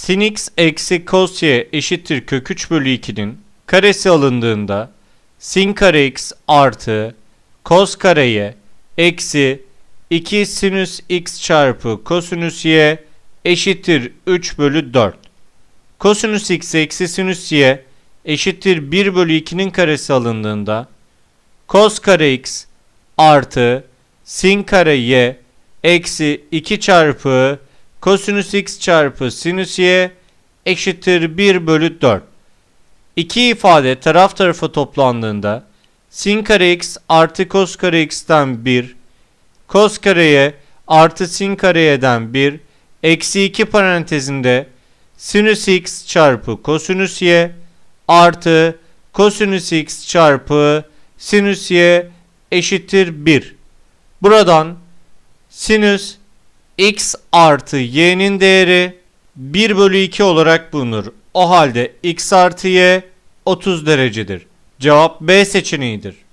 sin x eksi cos y eşittir kök 3 bölü 2'nin karesi alındığında sin kare x artı cos kare y eksi 2 sinüs x çarpı kosinüs y eşittir 3 bölü 4. Kosinüs x eksi sinüs y eşittir 1 bölü 2'nin karesi alındığında cos kare x artı sin kare y eksi 2 çarpı kosinüs x çarpı sinüs y eşittir 1 bölü 4. İki ifade taraf tarafa toplandığında sin kare x artı cos kare x'ten 1, cos kare y artı sin kare y'den 1, eksi 2 parantezinde sinüs x çarpı kosinüs y artı kosinüs x çarpı sinüs y eşittir 1. Buradan sinüs x artı y'nin değeri 1 bölü 2 olarak bulunur. O halde x artı y 30 derecedir. Cevap B seçeneğidir.